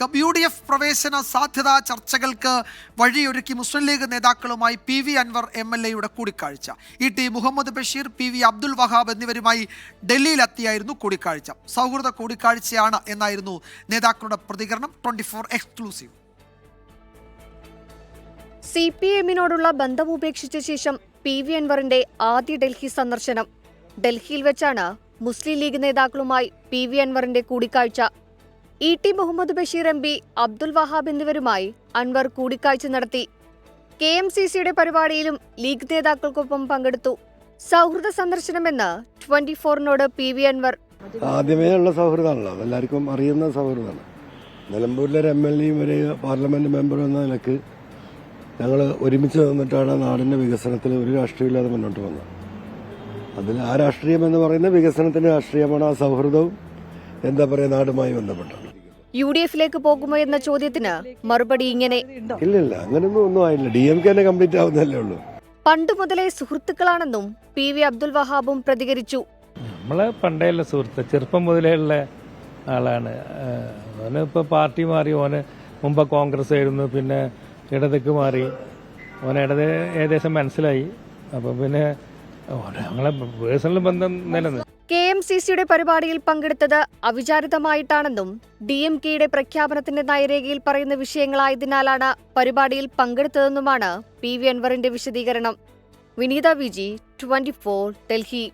U D F പ്രവേശന സാധ്യതാ ചർച്ചകൾക്ക് വഴിയൊരുക്കി മുസ്ലിം ലീഗ് നേതാക്കളുമായി P V Anvar M L എയുടെ കൂടിക്കാഴ്ച. E T Muhammad Basheer P V Abdul Wahab എന്നിവരുമായി ഡൽഹിയിലെത്തിയായിരുന്നു കൂടിക്കാഴ്ച. സൗഹൃദ കൂടിക്കാഴ്ചയാണ് എന്നായിരുന്നു നേതാക്കളുടെ പ്രതികരണം. Twenty four exclusive. C P എമ്മിനോടുള്ള ബന്ധം ഉപേക്ഷിച്ച ശേഷം പി വി അൻവറിന്റെ ആദ്യ ഡൽഹി സന്ദർശനം. ഡൽഹിയിൽ വെച്ചാണ് മുസ്ലിം ലീഗ് നേതാക്കളുമായി പി വി അൻവറിന്റെ കൂടിക്കാഴ്ച E T Muhammad Basheer M P Abdul Wahab എന്നിവരുമായി അൻവർ കൂടിക്കാഴ്ച നടത്തി. കെ എം സി സിയുടെ പരിപാടിയിലും ലീഗ് നേതാക്കൾക്കൊപ്പം പങ്കെടുത്തു. സൗഹൃദ സന്ദർശനമെന്ന് ട്വന്റി ഫോറിനോട് പി വി അൻവർ. ആദ്യമേ ഉള്ള സൗഹൃദമാണല്ലോ. എല്ലാവർക്കും അറിയുന്ന സൗഹൃദമാണ്. നിലമ്പൂരിലെ ഒരു എം എൽ എയും ഒരു പാർലമെന്റ് മെമ്പറും എന്ന നിലയ്ക്ക് ഞങ്ങൾ ഒരുമിച്ച് നിന്നിട്ടാണ് നാടിന്റെ വികസനത്തിൽ ഒരു രാഷ്ട്രീയമില്ലാതെ മുന്നോട്ട് വന്നത് അതിൽ ആ രാഷ്ട്രീയം എന്ന് പറയുന്ന വികസനത്തിന്റെ രാഷ്ട്രീയമാണ് ആ സൗഹൃദവും എന്താ പറയുക നാടുമായി ബന്ധപ്പെട്ടാണ് യു ഡി എഫിലേക്ക് പോകുമോ എന്ന ചോദ്യത്തിന് മറുപടി ഇങ്ങനെ. ഇല്ലില്ല അങ്ങനെയൊന്നും ഒന്നും ആയില്ല. ഡി എം കെ കംപ്ലീറ്റ് ആവുന്നല്ലേ ഉള്ളൂ. പണ്ട് മുതലേ സുഹൃത്തുക്കളാണെന്നും പി വി അബ്ദുൽ വഹാബും പ്രതികരിച്ചു. നമ്മളെ പണ്ടേ ഉള്ള സുഹൃത്ത് ചെറുപ്പം മുതലേ ഉള്ള ആളാണ്. ഓന് ഇപ്പോൾ പാർട്ടി മാറി ഓന് മുമ്പ് കോൺഗ്രസ് ആയിരുന്നു പിന്നെ ഇടതേക്ക് മാറി. ഓന് ഇടത് ഏകദേശം മനസ്സിലായി. അപ്പം പിന്നെ ഞങ്ങളെ പേഴ്സണൽ ബന്ധം നിലനിന്നു കെ എം സി സിയുടെ പരിപാടിയിൽ പങ്കെടുത്തത് അവിചാരിതമായിട്ടാണെന്നും ഡി എം കെയുടെ പ്രഖ്യാപനത്തിന്റെ നയരേഖയിൽ പറയുന്ന വിഷയങ്ങളായതിനാലാണ് പരിപാടിയിൽ പങ്കെടുത്തതെന്നുമാണ് പി വി അൻവറിന്റെ വിശദീകരണം. Vineetha VG twenty Delhi.